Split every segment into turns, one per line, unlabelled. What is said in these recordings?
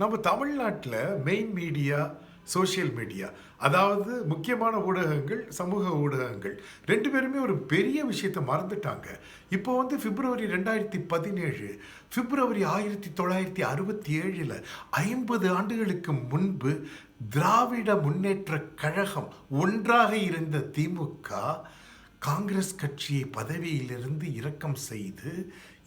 நம்ம தமிழ்நாட்டில் main media social media அதாவது முக்கியமான ஊடகங்கள் சமூக ஊடகங்கள் ரெண்டு பேருமே ஒரு பெரிய விஷயத்தை மறந்துட்டாங்க. இப்போ வந்து பிப்ரவரி ரெண்டாயிரத்தி பதினேழு பிப்ரவரி ஆயிரத்தி தொள்ளாயிரத்தி அறுபத்தி ஏழில் ஐம்பது ஆண்டுகளுக்கு முன்பு திராவிட முன்னேற்ற கழகம் ஒன்றாக இருந்த திமுக காங்கிரஸ் கட்சியை பதவியிலிருந்து இறக்கம் செய்து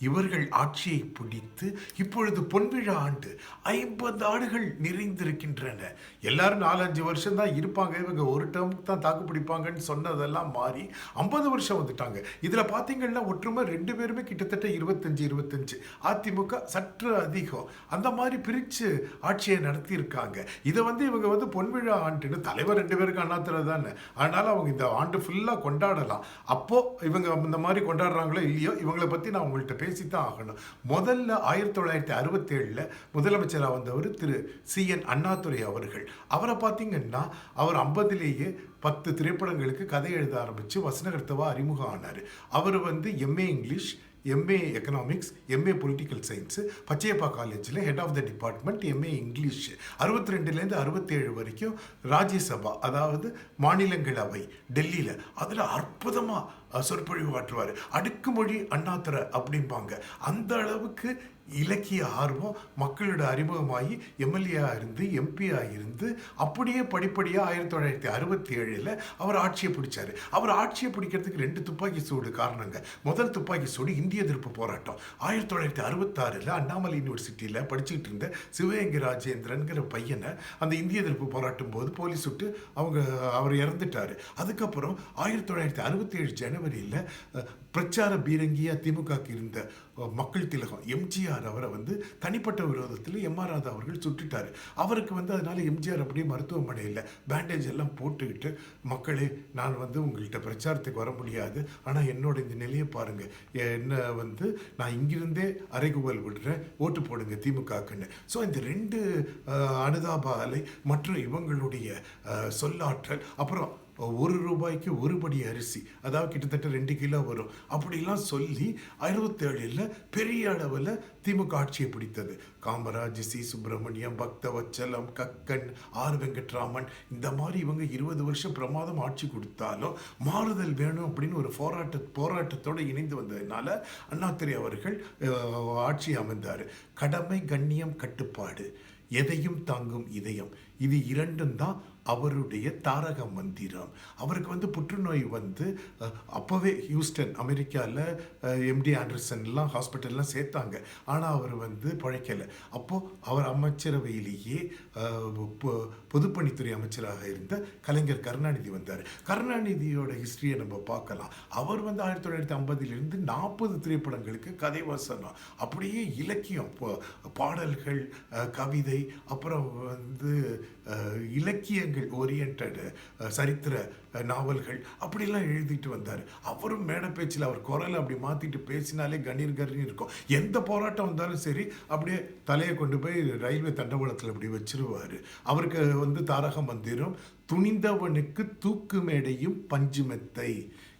இவர்கள் ஆட்சியை பிடித்து இப்பொழுது பொன்விழா ஆண்டு ஐம்பது ஆண்டுகள் நிறைந்திருக்கின்றன. எல்லாரும் நாலஞ்சு வருஷம் தான் இருப்பாங்க. இவங்க ஒரு டேர்முக்கு தான் தாக்கு பிடிப்பாங்கன்னு சொன்னதெல்லாம் மாறி ஐம்பது வருஷம் வந்துட்டாங்க. இதில் பார்த்தீங்கன்னா ஒற்றுமை ரெண்டு பேருமே கிட்டத்தட்ட இருபத்தஞ்சு இருபத்தஞ்சு. அதிமுக சற்று அதிகம். அந்த மாதிரி பிரித்து ஆட்சியை நடத்தியிருக்காங்க. இதை வந்து இவங்க வந்து பொன்விழா ஆண்டுன்னு தலைவர் ரெண்டு பேருக்கு அண்ணாத்துறை தானே. அதனால் அவங்க இந்த ஆண்டு ஃபுல்லாக கொண்டாடலாம். அப்போது இவங்க இந்த மாதிரி கொண்டாடுறாங்களோ இல்லையோ இவங்களை பற்றி நான் உங்கள்கிட்ட பேசித்தான் ஆகணும் முதல்ல ஆயிரத்தி தொள்ளாயிரத்தி அறுபத்தேழில் முதலமைச்சராக வந்தவர் திரு சி என் அண்ணாதுரை அவர்கள். அவரை பார்த்தீங்கன்னா அவர் ஐம்பதுலேயே பத்து திரைப்படங்களுக்கு கதை எழுத ஆரம்பித்து வசனகர்த்தவா அறிமுகம் ஆனார். அவர் வந்து MA English MA economics MA political science Pachaiyappa காலேஜில் head of the department MA English அறுபத்தி ரெண்டுலேருந்து அறுபத்தேழு வரைக்கும் ராஜ்யசபா அதாவது மாநிலங்களவை டெல்லியில். அதில் அற்புதமாக சொற்பொழிவு ஆற்றுவார் அடுக்குமொழி அண்ணாத்துறை அப்படிம்பாங்க. அந்த அளவுக்கு இலக்கிய ஆர்வம் மக்களோட அறிமுகமாகி எம்எல்ஏவாக இருந்து எம்பியாக இருந்து அப்படியே படிப்படியாக ஆயிரத்தி தொள்ளாயிரத்தி அறுபத்தி ஏழில் அவர் ஆட்சியை பிடிச்சார். அவர் ஆட்சியை பிடிக்கிறதுக்கு ரெண்டு துப்பாக்கி சூடு காரணங்க. முதல் துப்பாக்கி சூடு இந்திய எதிர்ப்பு போராட்டம். ஆயிரத்தி தொள்ளாயிரத்தி அறுபத்தாறில் அண்ணாமலை யூனிவர்சிட்டியில் படிச்சுக்கிட்டு இருந்த சிவகங்கி ராஜேந்திரன்கிற பையனை அந்த இந்திய எதிர்ப்பு போராட்டும் போது போலீஸ் விட்டு அவங்க அவர் இறந்துட்டார். அதுக்கப்புறம் ஆயிரத்தி தொள்ளாயிரத்தி அறுபத்தி ஏழு ஜனவரியில் பிரச்சார பீரங்கியாக திமுகக்கு இருந்த மக்கள் திலகம் எம்ஜிஆர் அவரை வந்து தனிப்பட்ட விரோதத்தில் எம்ஆர் ராதா அவர்கள் சுட்டுட்டார். அவருக்கு வந்து அதனால் எம்ஜிஆர் அப்படியே மருத்துவமனையில் பேண்டேஜ் எல்லாம் போட்டுக்கிட்டு மக்களே நான் வந்து உங்கள்கிட்ட பிரச்சாரத்துக்கு வர முடியாது. ஆனால் என்னோட இந்த நிலையை பாருங்கள் என்ன வந்து நான் இங்கிருந்தே அறைகுவல் விடுறேன். ஓட்டு போடுங்க திமுகக்குன்னு. ஸோ இந்த ரெண்டு அனுதாப அலை மற்றும் இவங்களுடைய சொல்லாற்றல் அப்புறம் ஒரு ரூபாய்க்கு ஒரு படி அரிசி. அதாவது கிட்டத்தட்ட ரெண்டு கிலோ வரும். அப்படிலாம் சொல்லி அறுபத்தேழில் பெரிய அளவில் திமுக ஆட்சியை பிடித்தது. காமராஜ் சி. சுப்பிரமணியம் பக்தவச்சலம் கக்கன் ஆர். வெங்கட்ராமன் இந்த மாதிரி இவங்க இருபது வருஷம் பிரமாதம் ஆட்சி கொடுத்தாலும் மாறுதல் வேணும் அப்படின்னு ஒரு போராட்ட போராட்டத்தோடு இணைந்து வந்ததுனால அண்ணாதுரை அவர்கள் ஆட்சி அமைந்தார். கடமை கண்ணியம் கட்டுப்பாடு. எதையும் தாங்கும் இதயம். இது இரண்டும் தான் அவருடைய தாரக மந்திரம். அவருக்கு வந்து புற்றுநோய் வந்து அப்போவே ஹியூஸ்டன் அமெரிக்காவில் எம்டி ஆண்டர்சன்லாம் ஹாஸ்பிட்டல்லாம் சேர்த்தாங்க. ஆனால் அவர் வந்து பழைக்கலை. அப்போது அவர் அமைச்சரவையிலேயே பொ- பொதுப்பணித்துறை அமைச்சராக இருந்த கலைஞர் கருணாநிதி வந்தார். கருணாநிதியோட ஹிஸ்ட்ரியை நம்ம பார்க்கலாம். அவர் வந்து ஆயிரத்தி தொள்ளாயிரத்தி ஐம்பதிலிருந்து நாற்பது திரைப்படங்களுக்கு கதை வசனம். அப்படியே இலக்கியம் பாடல்கள் கவிதை அப்புறம் வந்து இலக்கிய இலக்கியங்கள் ஓரியன்ட் சரித்திர நாவல்கள் அப்படிலாம் எழுதிட்டு வந்தார். அவரும் மேடை பேச்சில் அவர் குரலை அப்படி மாற்றிட்டு பேசினாலே கணீர் கணீர் இருக்கும். எந்த போராட்டம் வந்தாலும் சரி அப்படியே தலையை கொண்டு போய் ரயில்வே தண்டவாளத்தில் அப்படி வச்சிருவார். அவருக்கு வந்து தாரக மந்திரம் துணிந்தவனுக்கு தூக்கு மேடையும் பஞ்சு மெத்தை.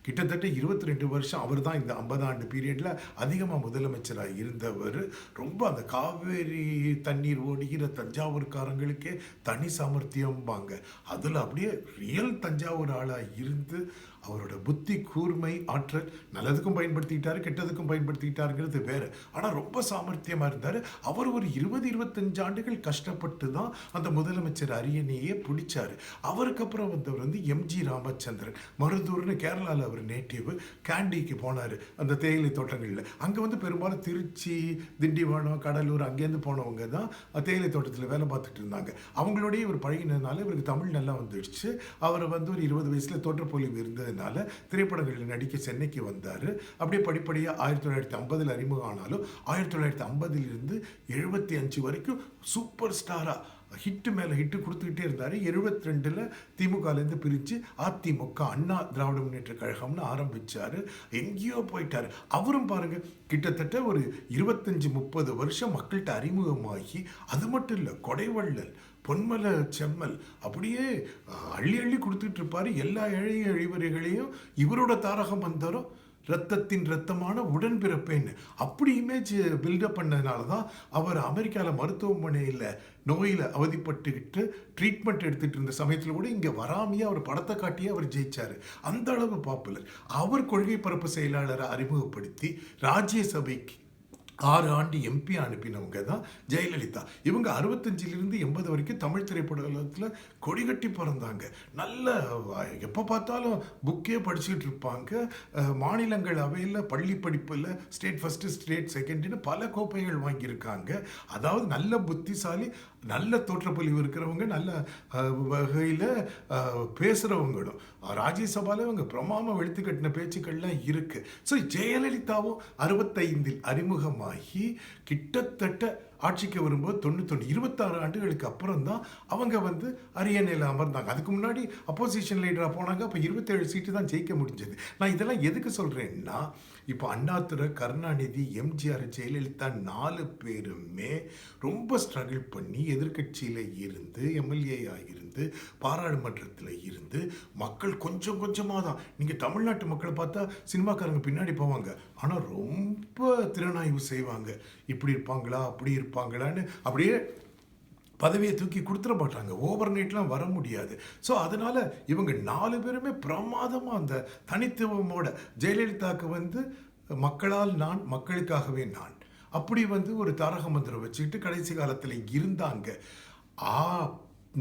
கிட்டத்தட்ட இருபத்தி ரெண்டு வருஷம் அவர் தான் இந்த ஐம்பது ஆண்டு பீரியடில் அதிகமாக முதலமைச்சராக இருந்தவர். ரொம்ப அந்த காவேரி தண்ணீர் ஓடுகிற தஞ்சாவூர்காரங்களுக்கே தனி சாமர்த்தியம்பாங்க. அதில் அப்படியே ரியல் தஞ்சாவூர் ஆளாக இருந்து அவரோட புத்தி கூர்மை ஆற்றல் நல்லதுக்கும் பயன்படுத்திக்கிட்டாரு கெட்டதுக்கும் பயன்படுத்திக்கிட்டாருங்கிறது வேறு. ஆனால் ரொம்ப சாமர்த்தியமாக இருந்தார். அவர் ஒரு இருபது இருபத்தஞ்சு ஆண்டுகள் கஷ்டப்பட்டு தான் அந்த முதலமைச்சர் அரியணையே பிடிச்சாரு. அவருக்கு அப்புறம் வந்தவர் வந்து எம்ஜி ராமச்சந்திரன். மருதூர்னு கேரளாவில் அவர் நேட்டிவ் கேண்டிக்கு போனார் அந்த தேயிலை தோட்டங்களில். அங்கே வந்து பெரும்பாலும் திருச்சி திண்டிவனம் கடலூர் அங்கேருந்து போனவங்க தான் தேயிலை தோட்டத்தில் வேலை பார்த்துட்டு இருந்தாங்க. அவங்களோடய இவர் பழகினதுனால இவருக்கு தமிழ் நல்லா வந்துடுச்சு அவர் வந்து ஒரு இருபது வயசில் தோற்றப்பொழிவு இருந்ததுனால திரைப்படங்களில் நடிக்க சென்னைக்கு வந்தார். அப்படியே படிப்படியாக ஆயிரத்தி தொள்ளாயிரத்தி ஐம்பதில் அறிமுகம் ஆனாலும் ஆயிரத்தி தொள்ளாயிரத்தி ஐம்பதிலிருந்து எழுபத்தி அஞ்சு வரைக்கும் சூப்பர் ஸ்டாராக ஹிட்டு மேலே ஹிட்டு கொடுத்துக்கிட்டே இருந்தார். எழுபத்தி ரெண்டில் திமுகலேருந்து பிரித்து அதிமுக அண்ணா திராவிட முன்னேற்ற கழகம்னு ஆரம்பித்தார் எங்கேயோ போயிட்டார். அவரும் பாருங்கள் கிட்டத்தட்ட ஒரு இருபத்தஞ்சி முப்பது வருஷம் மக்கள்கிட்ட அறிமுகமாகி அது மட்டும் இல்லை கொடைவள்ளல் பொன்மல செம்மல் அப்படியே அள்ளி அள்ளி கொடுத்துட்டு இருப்பார். எல்லா ஏழை அழிவறைகளையும் இவரோட தாரக மந்திரம் ரத்தத்தின் ரத்தமான உடன்பிறப்பேன்னு அப்படி இமேஜ் பில்டப் பண்ணதுனால தான் அவர் அமெரிக்காவில் மருத்துவமனையில் நோயில் அவதிப்பட்டுக்கிட்டு ட்ரீட்மெண்ட் எடுத்துகிட்டு இருந்த சமயத்தில் கூட இங்கே வராமையே அவர் படத்தை காட்டியே அவர் ஜெயிச்சார். அந்த அளவு பாப்புலர் அவர் கொள்கை பரப்பு செயலாளரை அறிமுகப்படுத்தி ராஜ்யசபைக்கு ஆறு ஆண்டு எம்பி அனுப்பினவங்க தான் ஜெயலலிதா. இவங்க அறுபத்தஞ்சிலிருந்து எண்பது வரைக்கும் தமிழ் திரைப்படத்தில் கொடிகட்டி பிறந்தாங்க. நல்ல எப்போ பார்த்தாலும் புக்கே படிச்சுக்கிட்டு இருப்பாங்க. மாநிலங்கள் அவையில் பள்ளி படிப்பில் ஸ்டேட் ஃபஸ்ட்டு ஸ்டேட் செகண்ட்னு பல கோப்பைகள் வாங்கியிருக்காங்க. அதாவது நல்ல புத்திசாலி நல்ல தோற்றப்பொழிவு இருக்கிறவங்க நல்ல வகையில் பேசுகிறவங்களும் ராஜ்யசபாவில் இவங்க பிரமாம வெளுத்து கட்டின பேச்சுக்கள்லாம் இருக்குது ஸோ ஜெயலலிதாவும் அறுபத்தைந்தில் அறிமுகமாக ஆகி கிட்டத்தட்ட ஆட்சிக்கு வரும்போது தொண்ணூத்தொன்று இருபத்தாறு ஆண்டுகளுக்கு அப்புறம் தான் அவங்க வந்து அரியணையில் அமர்ந்தாங்க. அதுக்கு முன்னாடி அப்போசிஷன் லீடராக போனாங்க. அப்போ இருபத்தேழு சீட்டு தான் ஜெயிக்க முடிஞ்சது. நான் இதெல்லாம் எதுக்கு சொல்கிறேன்னா இப்போ அண்ணாதுரை கருணாநிதி எம்ஜிஆர் ஜெயலலிதா நாலு பேருமே ரொம்ப ஸ்ட்ரகிள் பண்ணி எதிர்க்கட்சியில் இருந்து எம்எல்ஏ எம்எல்ஏயாக இருந்து பாராளுமன்றத்தில் இருந்து மக்கள் கொஞ்சம் கொஞ்சமாக தான் நீங்கள் தமிழ்நாட்டு மக்களை பார்த்தா சினிமாக்காரங்க பின்னாடி போவாங்க. ஆனால் ரொம்ப திறனாய்வு செய்வாங்க. இப்படி இருப்பாங்களா அப்படி இருப்பாங்களான்னு அப்படியே பதவியை தூக்கி கொடுத்துட மாட்டாங்க. ஓவர் நைட்லாம் வர முடியாது. ஸோ அதனால் இவங்க நாலு பேருமே பிரமாதமாக அந்த தனித்துவமோட ஜெயலலிதாவுக்கு வந்து மக்களால் நான் மக்களுக்காகவே நான். அப்படி வந்து ஒரு தாரக மந்திரம் வச்சுக்கிட்டு கடைசி காலத்தில் இருந்தாங்க. ஆ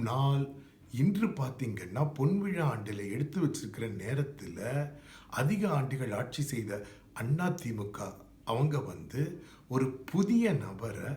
நாள் இன்று பார்த்தீங்கன்னா பொன்விழா ஆண்டில் எடுத்து வச்சிருக்கிற நேரத்தில் அதிக ஆண்டுகள் ஆட்சி செய்த அண்ணா திமுக அவங்க வந்து ஒரு புதிய நபரை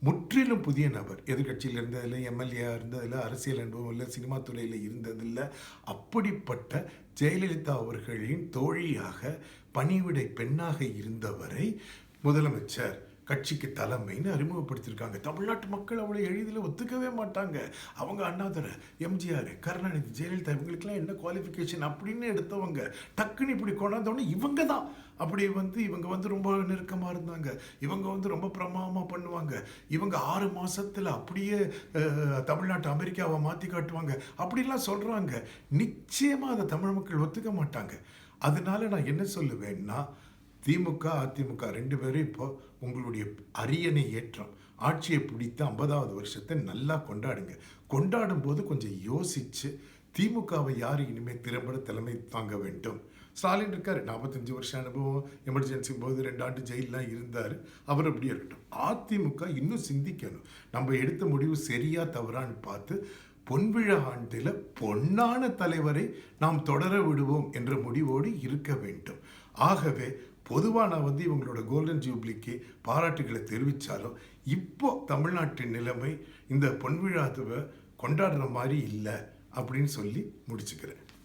முற்றிலும் புதிய நபர். எதிர்கட்சியில் இருந்ததில்லை எம்எல்ஏ இருந்ததில்லை அரசியல் அனுபவம் இல்லை சினிமா துறையில் இருந்ததில்லை. அப்படிப்பட்ட ஜெயலலிதா அவர்களின் தோழியாக பணிவிடை பெண்ணாக இருந்தவரை முதலமைச்சர் கட்சிக்கு தலைமைன்னு அறிமுகப்படுத்தியிருக்காங்க. தமிழ்நாட்டு மக்கள் அவ்வளோ எளிதில் ஒத்துக்கவே மாட்டாங்க. அவங்க அண்ணாதுரை எம்ஜிஆர் கருணாநிதி ஜெயலலிதா இவங்களுக்கெல்லாம் என்ன குவாலிஃபிகேஷன் அப்படின்னு எடுத்தவங்க. டக்குன்னு இப்படி கொண்டாந்தோடனே இவங்க தான். அப்படி வந்து இவங்க வந்து ரொம்ப நெருக்கமாக இருந்தாங்க. இவங்க வந்து ரொம்ப பிரமாதமாக பண்ணுவாங்க. இவங்க ஆறு மாதத்தில் அப்படியே தமிழ்நாட்டு அமெரிக்காவை மாற்றி காட்டுவாங்க. அப்படிலாம் சொல்கிறாங்க நிச்சயமாக அதை தமிழ் மக்கள் ஒத்துக்க மாட்டாங்க. அதனால நான் என்ன சொல்லுவேன்னா திமுக அதிமுக ரெண்டு பேரும் இப்போ உங்களுடைய அரியணை ஏற்றம். ஆட்சியை பிடித்த ஐம்பதாவது வருஷத்தை நல்லா கொண்டாடுங்க. கொண்டாடும் போது கொஞ்சம் யோசிச்சு திமுகவை யார் இனிமேல் திறம்பட தலைமை தாங்க வேண்டும்? ஸ்டாலின் இருக்கார். நாற்பத்தஞ்சு வருஷம் அனுபவம் எமர்ஜென்சி போது ரெண்டு ஆண்டு ஜெயிலெலாம் இருந்தார். அவர் அப்படியே இருக்கட்டும். அதிமுக இன்னும் சிந்திக்கணும். நம்ம எடுத்த முடிவு சரியா தவறான்னு பார்த்து பொன்விழா ஆண்டில் பொன்னான தலைவரை நாம் தொடர விடுவோம் என்ற முடிவோடு இருக்க வேண்டும். ஆகவே பொதுவாக நான் வந்து இவங்களோட கோல்டன் ஜூப்ளிக்கு பாராட்டுகளை தெரிவித்தாலும் இப்போ தமிழ்நாட்டின் நிலைமை இந்த பொன்விழாத்துவை கொண்டாடுற மாதிரி இல்லை அப்படின்னு சொல்லி முடிச்சுக்கிறேன்.